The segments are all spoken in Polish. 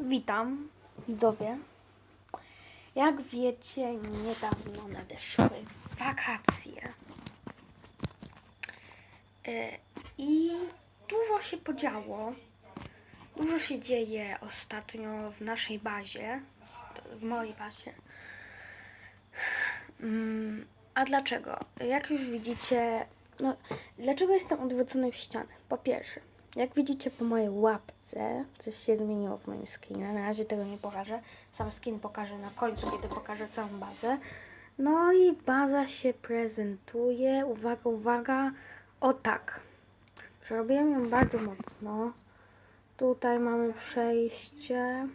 Witam, widzowie. Jak wiecie, niedawno nadeszły wakacje. E, I dużo się podziało. Dużo się dzieje ostatnio w naszej bazie, w mojej bazie. Mm, A dlaczego? Jak już widzicie, no, dlaczego jestem odwrócony w ścianę? Po pierwsze, jak widzicie po mojej łapce, coś się zmieniło w moim skinie. Na razie tego nie pokażę. Sam skin pokażę na końcu, kiedy pokażę całą bazę. No i baza się prezentuje. Uwaga, uwaga. O tak. Przerobiłem ją bardzo mocno. Tutaj mamy przejście.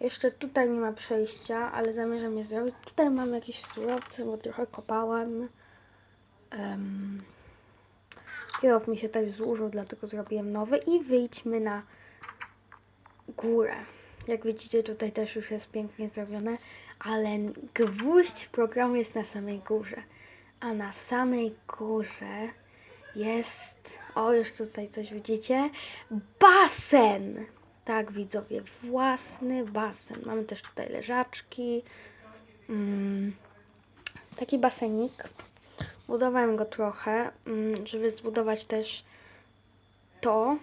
Jeszcze tutaj nie ma przejścia, ale zamierzam je zrobić. Tutaj mam jakieś surowce, bo trochę kopałem. Um, Kierow mi się też złożył, dlatego zrobiłem nowy. I wyjdźmy na górę. Jak widzicie, tutaj też już jest pięknie zrobione, ale gwóźdź programu jest na samej górze. A na samej górze jest. O, już tutaj coś widzicie. Basen! Tak, widzowie, własny basen. Mamy też tutaj leżaczki. Mm, taki basenik. Budowałem go trochę, mm, żeby zbudować też to.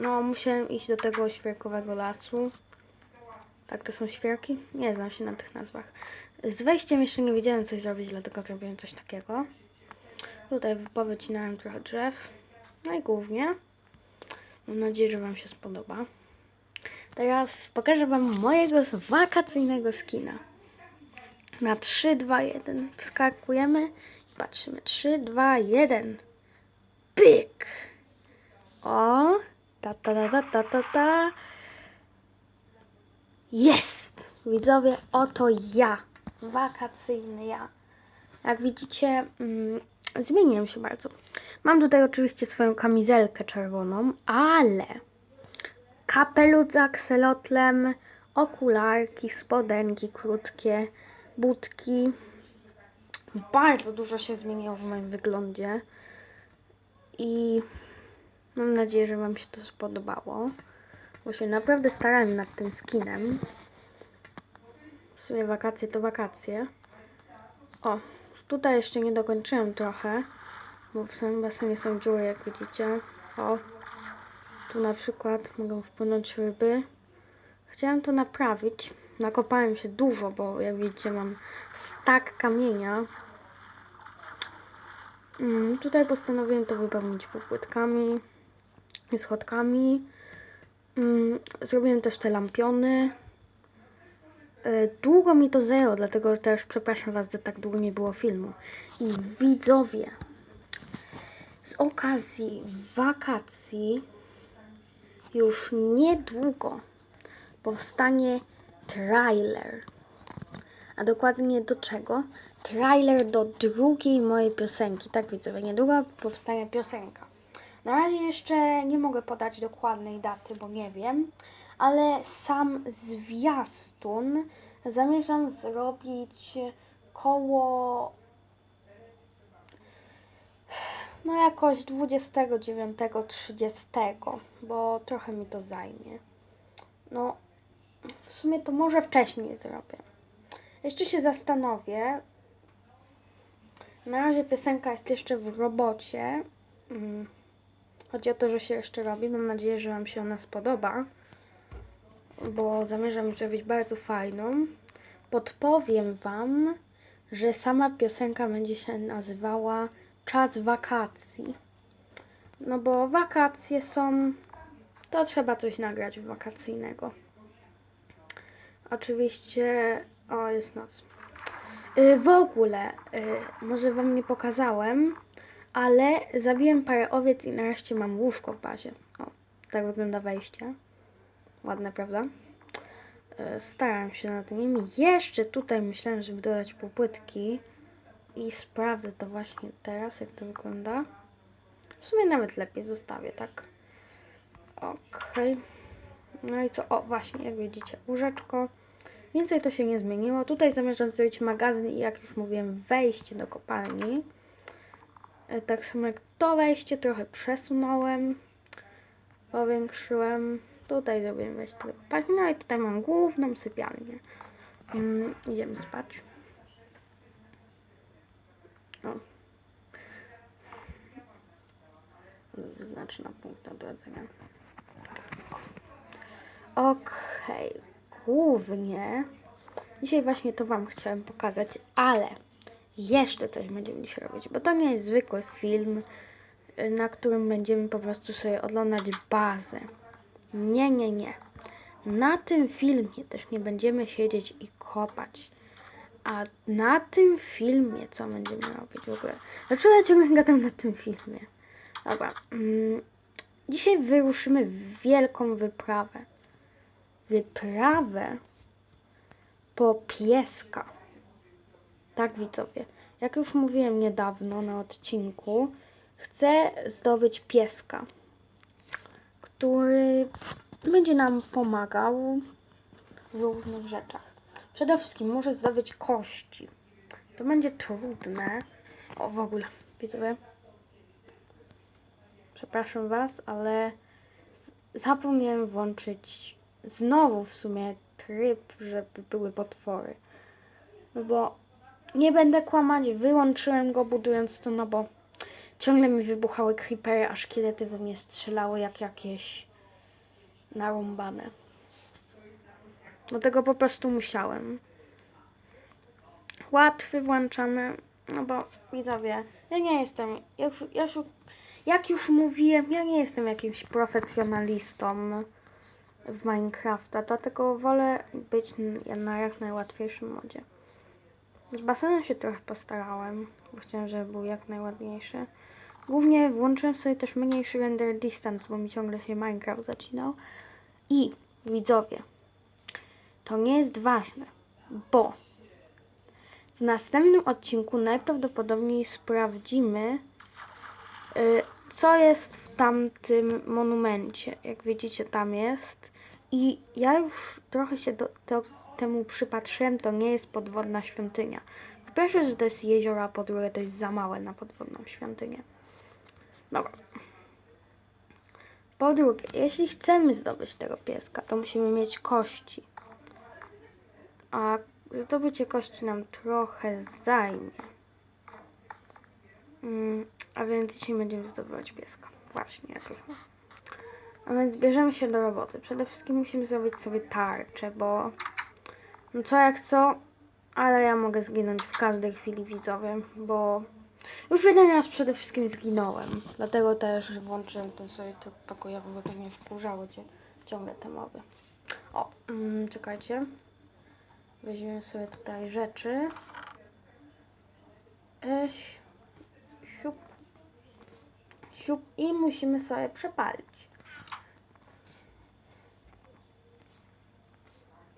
No, musiałem iść do tego świerkowego lasu. Tak, to są świerki? Nie znam się na tych nazwach. Z wejściem jeszcze nie wiedziałem coś zrobić, dlatego zrobiłem coś takiego. Tutaj powycinałem trochę drzew. No i głównie. Mam nadzieję, że Wam się spodoba. Teraz pokażę Wam mojego wakacyjnego skina. Na 3, 2, 1 wskakujemy patrzymy. 3, 2, 1. Pyk! O! Ta, ta, ta, ta, ta, ta, ta. Jest! Widzowie, oto ja. Wakacyjny ja. Jak widzicie, mm, zmieniłem się bardzo. Mam tutaj oczywiście swoją kamizelkę czerwoną, ale kapelusz z akselotlem, okularki, spodenki krótkie, budki. Bardzo dużo się zmieniło w moim wyglądzie i mam nadzieję, że Wam się to spodobało, bo się naprawdę starałem nad tym skinem. W sumie wakacje to wakacje. O, tutaj jeszcze nie dokończyłem trochę, bo w samym basenie są dziury, jak widzicie. O, tu na przykład mogą wpłynąć ryby. Chciałem to naprawić. Nakopałem się dużo, bo jak widzicie mam stak kamienia. Mm, tutaj postanowiłem to wypełnić popłytkami i schodkami. Mm, zrobiłem też te lampiony. E, Długo mi to zajęło, dlatego też przepraszam Was, że tak długo nie było filmu. I widzowie, z okazji wakacji już niedługo powstanie trailer. A dokładnie do czego? Trailer do drugiej mojej piosenki. Tak widzowie, niedługo powstanie piosenka. Na razie jeszcze nie mogę podać dokładnej daty, bo nie wiem, ale sam zwiastun zamierzam zrobić koło no jakoś 29-30, bo trochę mi to zajmie. No, w sumie to może wcześniej zrobię. Jeszcze się zastanowię. Na razie piosenka jest jeszcze w robocie. Mm. Chodzi o to, że się jeszcze robi. Mam nadzieję, że Wam się ona spodoba, bo zamierzam zrobić bardzo fajną. Podpowiem Wam, że sama piosenka będzie się nazywała Czas wakacji. No bo wakacje są, to trzeba coś nagrać wakacyjnego. Oczywiście, o jest noc. Y, w ogóle, y, może Wam nie pokazałem, ale zabiłem parę owiec i nareszcie mam łóżko w bazie. O, tak wygląda wejście. Ładne, prawda? Y, Starałem się nad nim. Jeszcze tutaj myślałem, żeby dodać półpłytki. I sprawdzę to właśnie teraz, jak to wygląda. W sumie nawet lepiej zostawię, tak? Okej. No i co? O, właśnie, jak widzicie, łóżeczko. Więcej to się nie zmieniło. Tutaj zamierzam zrobić magazyn i jak już mówiłem, wejście do kopalni. E, Tak samo jak to wejście trochę przesunąłem. Powiększyłem. Tutaj zrobimy weź tylko parking. No i tutaj mam główną sypialnię. Mm, idziemy spać. O. Wyznacz na punkt odrodzenia. Okej, głównie dzisiaj właśnie to Wam chciałem pokazać, ale jeszcze coś będziemy dzisiaj robić, bo to nie jest zwykły film, na którym będziemy po prostu sobie oglądać bazę. Nie, nie, nie. Na tym filmie też nie będziemy siedzieć i kopać. A na tym filmie co będziemy robić w ogóle? Dlaczego ciągle gadam na tym filmie? Dobra. Mm, dzisiaj wyruszymy w wielką wyprawę. Wyprawę po pieska. Tak, widzowie. Jak już mówiłem niedawno na odcinku, chcę zdobyć pieska, który będzie nam pomagał w różnych rzeczach. Przede wszystkim muszę zdobyć kości. To będzie trudne. O, w ogóle, widzowie. Przepraszam Was, ale zapomniałem włączyć znowu w sumie tryb, żeby były potwory. No bo nie będę kłamać, wyłączyłem go budując to, no bo ciągle mi wybuchały creepery, a szkielety we mnie strzelały jak jakieś narąbane. Dlatego po prostu musiałem. Łatwy włączamy, no bo widzowie, ja nie jestem, jak, jak już mówiłem, ja nie jestem jakimś profesjonalistą w Minecrafta, dlatego wolę być na jak najłatwiejszym modzie. Z basenem się trochę postarałem, bo chciałem, żeby był jak najładniejszy. Głównie włączyłem sobie też mniejszy render distance, bo mi ciągle się Minecraft zacinał. I widzowie, to nie jest ważne, bo w następnym odcinku najprawdopodobniej sprawdzimy, y, co jest w tamtym monumencie. Jak widzicie, tam jest. I ja już trochę się do, to, temu przypatrzyłem, to nie jest podwodna świątynia. Po pierwsze, że to jest jezioro, a po drugie to jest za małe na podwodną świątynię. Dobra. Po drugie, jeśli chcemy zdobyć tego pieska, to musimy mieć kości. A zdobycie kości nam trochę zajmie. Mm, a więc dzisiaj będziemy zdobywać pieska. Właśnie, jakoś. A więc bierzemy się do roboty. Przede wszystkim musimy zrobić sobie tarczę, bo no co jak co, ale ja mogę zginąć w każdej chwili widzowie, bo już jeden raz przede wszystkim zginąłem. Dlatego też włączyłem ten sobie tryb pokojowy, bo to mnie wkurzało cie, ciągle te mowy. O, mm, czekajcie. Weźmiemy sobie tutaj rzeczy. E, siup. Siup. I musimy sobie przepalić.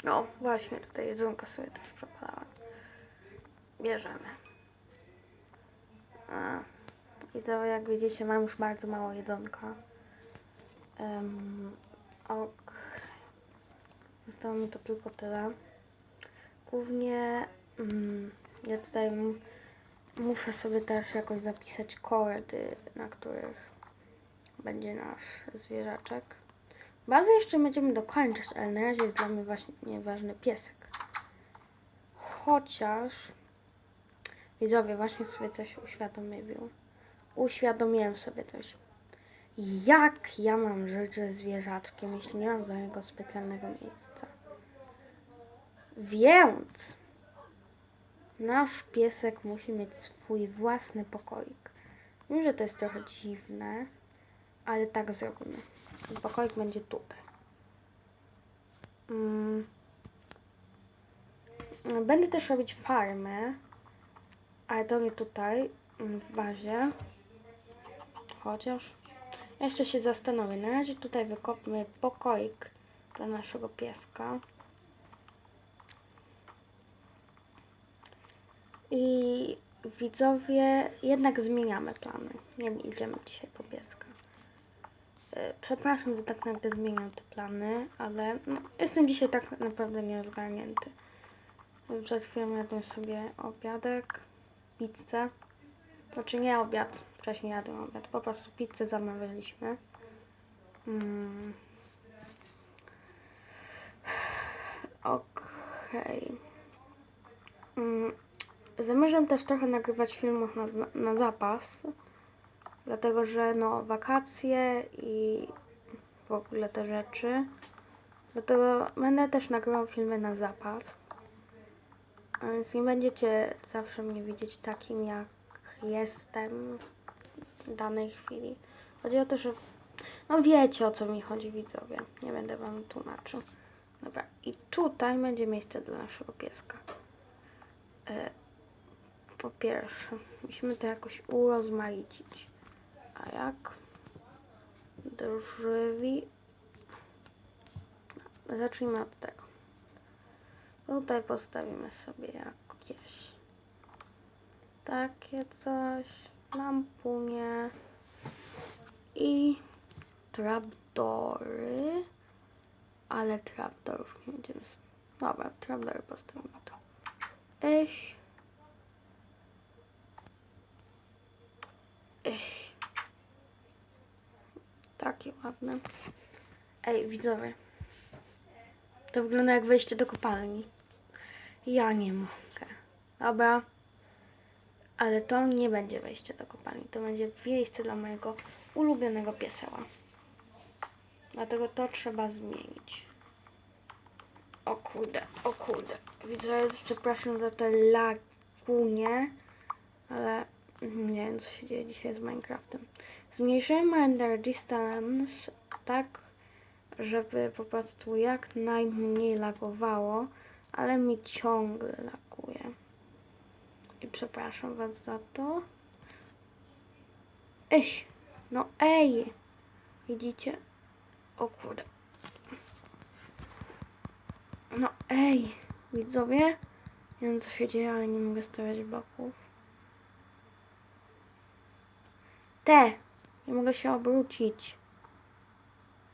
No, właśnie, tutaj jedzonko sobie też przepalałem. Bierzemy. A, I to jak widzicie mam już bardzo mało jedzonka. Um, ok. Zostało mi to tylko tyle. Głównie mm, ja tutaj muszę sobie też jakoś zapisać kordy, na których będzie nasz zwierzaczek. Bazę jeszcze będziemy dokończyć, ale na razie jest dla mnie właśnie ważny piesek. Chociaż widzowie właśnie sobie coś uświadomiłem. Uświadomiłem sobie coś. Jak ja mam żyć ze zwierzaczkiem, jeśli nie mam dla niego specjalnego miejsca? Więc nasz piesek musi mieć swój własny pokoik. Wiem, że to jest trochę dziwne, ale tak zrobimy. Pokoik będzie tutaj. Mm. Będę też robić farmę, ale to nie tutaj, mm, w bazie. Chociaż jeszcze się zastanowię. Na razie tutaj wykopmy pokoik dla naszego pieska. I widzowie, jednak zmieniamy plany. Nie idziemy dzisiaj po pieska. E, Przepraszam, że tak nagle zmieniam te plany, ale no, jestem dzisiaj tak naprawdę nieozgarnięty. Przed chwilą jadłem sobie obiadek, pizzę. Znaczy nie obiad, wcześniej jadłem obiad, po prostu pizzę zamawialiśmy. Mm. Okej. Mm, Zamierzam też trochę nagrywać filmów na, na zapas. Dlatego, że no wakacje i w ogóle te rzeczy. Dlatego będę też nagrywał filmy na zapas. A więc nie będziecie zawsze mnie widzieć takim, jak jestem w danej chwili. Chodzi o to, że no wiecie o co mi chodzi widzowie. Nie będę wam tłumaczył. Dobra, i tutaj będzie miejsce dla naszego pieska. E, po pierwsze, musimy to jakoś urozmaicić. A jak? Drzwi. Zacznijmy od tego. Tutaj postawimy sobie jakieś takie coś, lampunie i trapdory, ale trapdorów nie będziemy... Dobra, trapdory postawimy tu. Iś. Iś. Takie ładne. Ej, widzowie. To wygląda jak wejście do kopalni. Ja nie mogę. Dobra. Ale to nie będzie wejście do kopalni. To będzie miejsce dla mojego ulubionego pieseła. Dlatego to trzeba zmienić. O kurde, o kurde. Widzę, przepraszam za te lagunie, ale nie wiem co się dzieje dzisiaj z Minecraftem. Zmniejszyłem render distance tak, żeby po prostu jak najmniej lagowało, ale mi ciągle laguje. I przepraszam was za to. Eś, no ej! Widzicie? O kurde. No ej, widzowie. Nie wiem co się dzieje, ale nie mogę stawiać bloków. Te! Nie mogę się obrócić.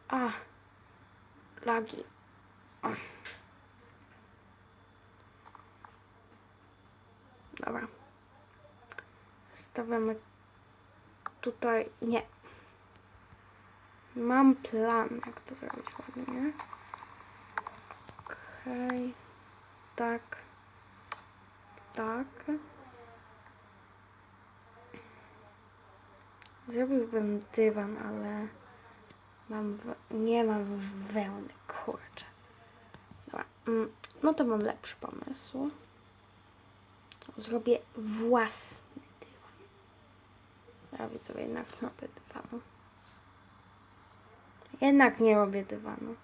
A. Lagi. Dobra. Stawiamy tutaj. Nie. Mam plan, jak to zrobić ładnie. Okej. Tak. Tak. Zrobiłbym dywan, ale mam nie mam już wełny, kurczę. Dobra, mm, no to mam lepszy pomysł. Zrobię własny dywan. Ja widzowie, jednak robię dywanu. Jednak nie robię dywanu.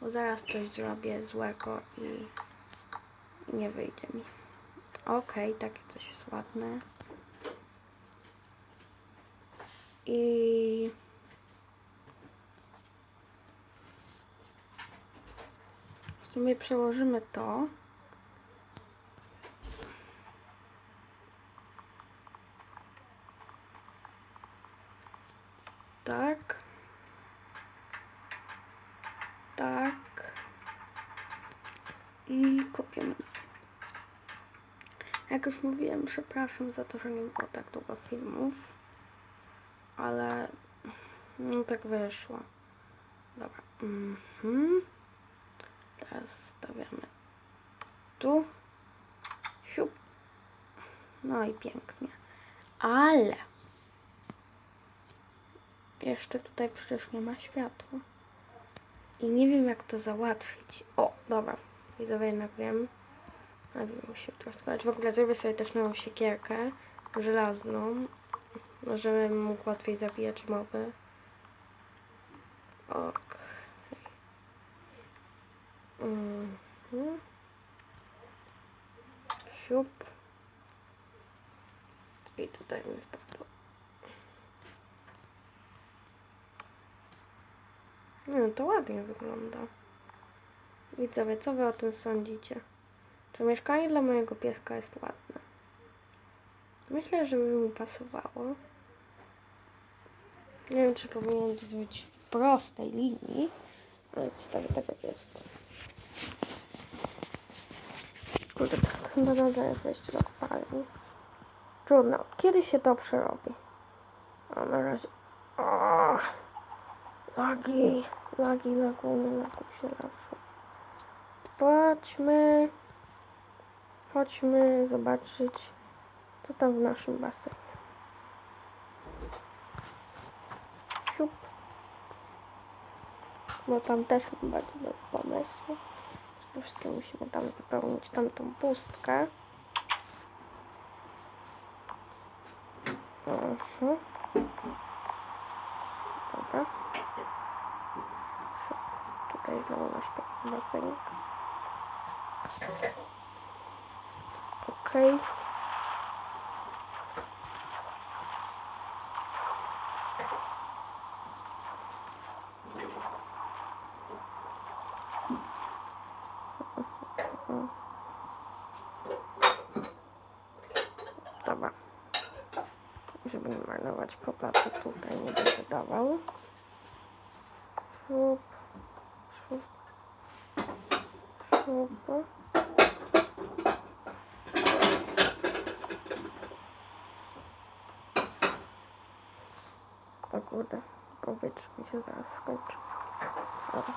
Bo zaraz coś zrobię złego i, nie wyjdzie mi. Okej, takie coś jest ładne. I w sumie przełożymy to. Tak. Tak. I kopiemy. Jak już mówiłem, przepraszam za to, że nie było tak długo filmów. Ale no tak wyszło. Dobra. Mhm. Teraz stawiamy tu. Siup. No i pięknie. Ale jeszcze tutaj przecież nie ma światła. I nie wiem jak to załatwić. O, dobra. Widzowie jednak wiem. Najpierw muszę troszkę. W ogóle zrobię sobie też nową siekierkę żelazną, żebym mógł łatwiej zabijać moby. Ok. Mhm. Siup. I tutaj mi wpadło. No to ładnie wygląda. Widzowie, co wy o tym sądzicie? Czy mieszkanie dla mojego pieska jest ładne? Myślę, że by mi pasowało. Nie wiem, czy powinienem to zrobić w prostej linii, ale tak jak jest. Kurde, tak chyba nadaje wejście do kopalni. Trudno, kiedy się to przerobi? A na razie... O, lagi, lagi, laguny, lagu. chodźmy. Chodźmy zobaczyć, co tam w naszym basenie. Siup. Bo tam też bardzo dobry pomysł. Przede wszystkim musimy tam wypełnić tamtą pustkę. Mhm. Dobra. Tutaj znowu nasz basenik. Okej. Dobra. Żeby nie marnować kropla, to tutaj nie będę dawał. Szup, szup, szup. O kurde, powietrze mi się zaraz skończy. Dobra.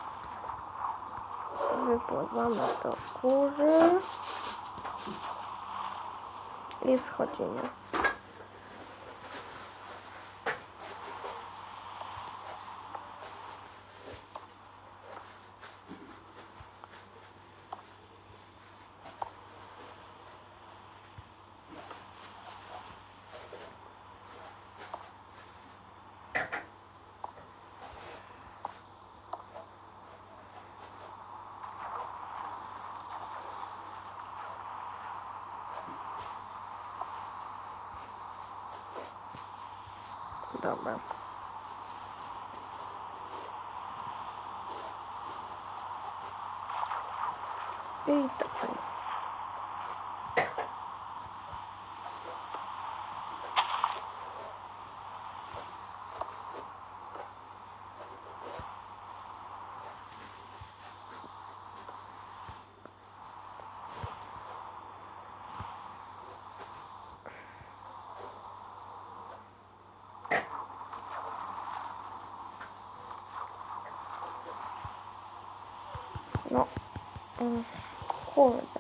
Wypływamy do góry. I schodzimy. Dobra. I tutaj. No. Mm, Kurde.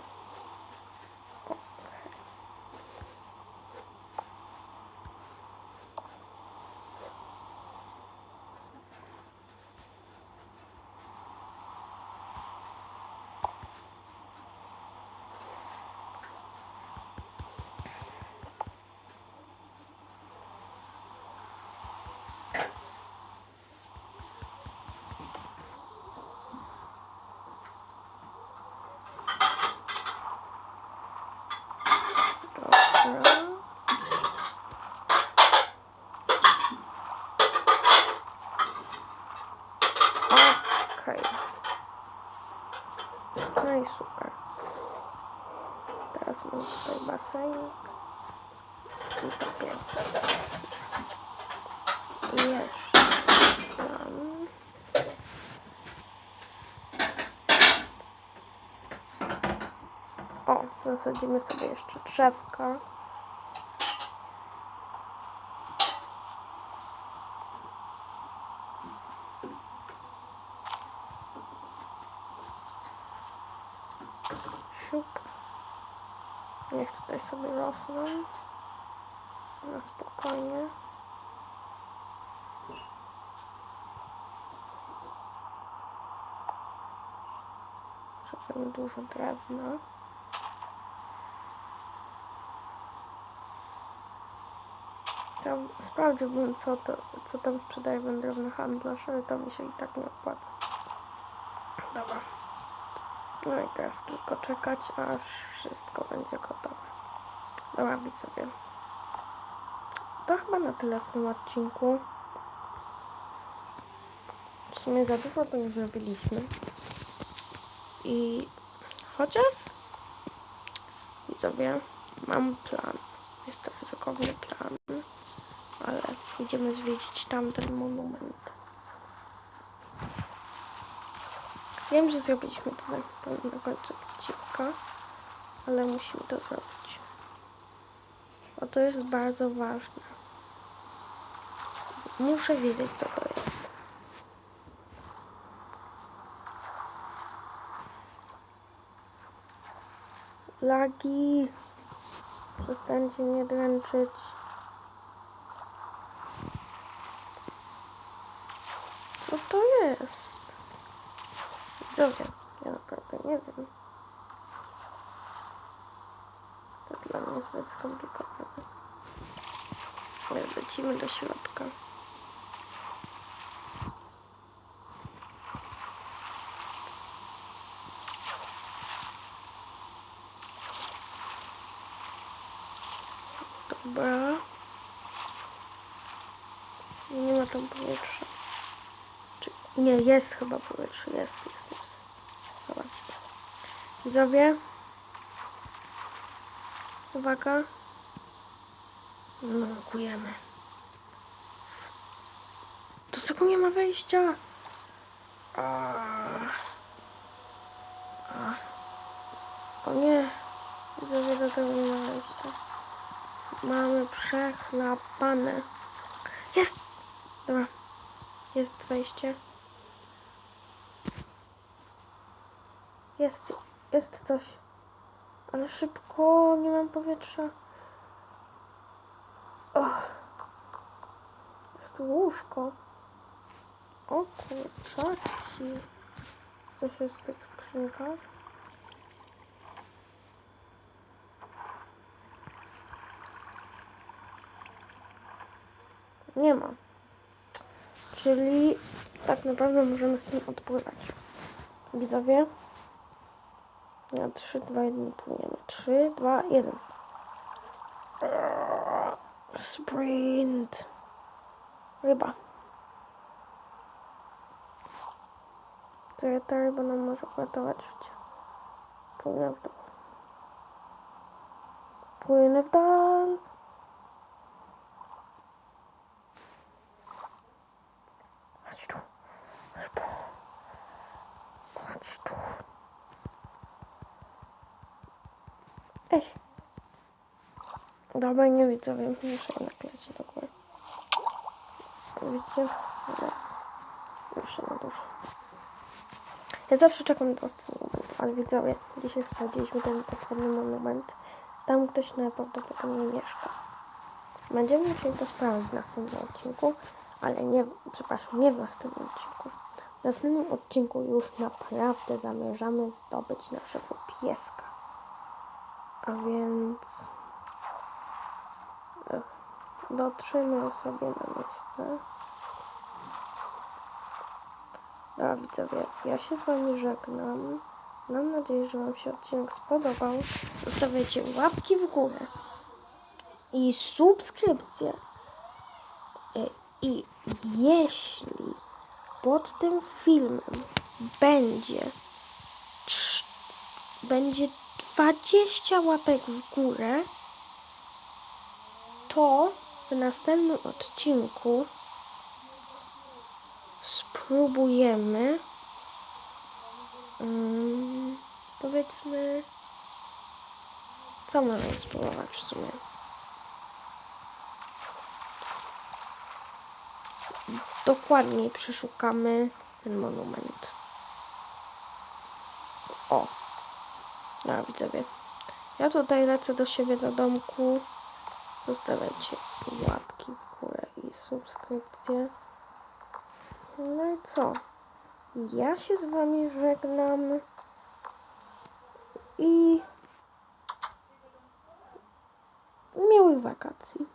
Okej. No i super. Teraz mam tutaj basenik. I piękne. I jeszcze mam... O, zasadzimy sobie jeszcze drzewka. Siup. Niech tutaj sobie rosną. Na spokojnie. Żeby dużo drewna. Tam sprawdziłbym, co, to, co tam sprzedaje wędrowny handlarz, ale to mi się i tak nie opłaca. Dobra. No i teraz tylko czekać, aż wszystko będzie gotowe. Dobra, widzowie. To chyba na tyle w tym odcinku. W sumie za dużo to nie zrobiliśmy. I chociaż widzowie, mam plan. Jest to ryzykowny plan, ale idziemy zwiedzić tamten monument. Wiem, że zrobiliśmy to na, na końcu odcinka, ale musimy to zrobić. Bo to jest bardzo ważne. Muszę wiedzieć, co to jest. Lagi. Przestańcie mnie dręczyć. Co to jest? Widzowie, ja naprawdę nie wiem. To jest dla mnie zbyt skomplikowane. Lecimy do środka. Dobra. Nie ma tam powietrza. Czy... Nie, jest chyba powietrze. Jest, jest, jest. Dobra. Widzowie. Uwaga. Nurkujemy. Do tego nie ma wejścia. A. A. O nie. Widzowie, do tego nie ma wejścia. Mamy przechlapane. Jest! Dobra. Jest wejście. Jest, jest coś. Ale szybko, nie mam powietrza. Och. Jest tu łóżko. O kurczaki. Coś jest w tych skrzynkach. Nie ma. Czyli tak naprawdę możemy z tym odpływać. Widzowie? Ja 3, 2, 1 płyniemy. 3, 2, 1. Sprint. Ryba. To ta ryba nam może uratować życie. Płynę w dół. Płynę w dal. Dobra, nie widzowie, muszę jednak lecieć do góry. Widzicie? Nie. Muszę na dużo. Ja zawsze czekam do ostatniego momentu, ale widzowie, dzisiaj sprawdziliśmy ten potworny monument. Tam ktoś najprawdopodobniej mieszka. Będziemy musieli to sprawdzić w następnym odcinku, ale nie, przepraszam, nie w następnym odcinku. W następnym odcinku już naprawdę zamierzamy zdobyć naszego pieska. A więc dotrzemy sobie na miejsce. Dobra widzowie, ja się z wami żegnam. Mam nadzieję, że wam się odcinek spodobał. Zostawiajcie łapki w górę i subskrypcję. E, I jeśli pod tym filmem będzie będzie 20 łapek w górę, to w następnym odcinku spróbujemy mm, powiedzmy co mamy spróbować w sumie? Dokładniej przeszukamy ten monument. O no widzowie ja tutaj lecę do siebie do domku Zostawiajcie łapki w górę i subskrypcję. No i co? Ja się z wami żegnam. I miłych wakacji.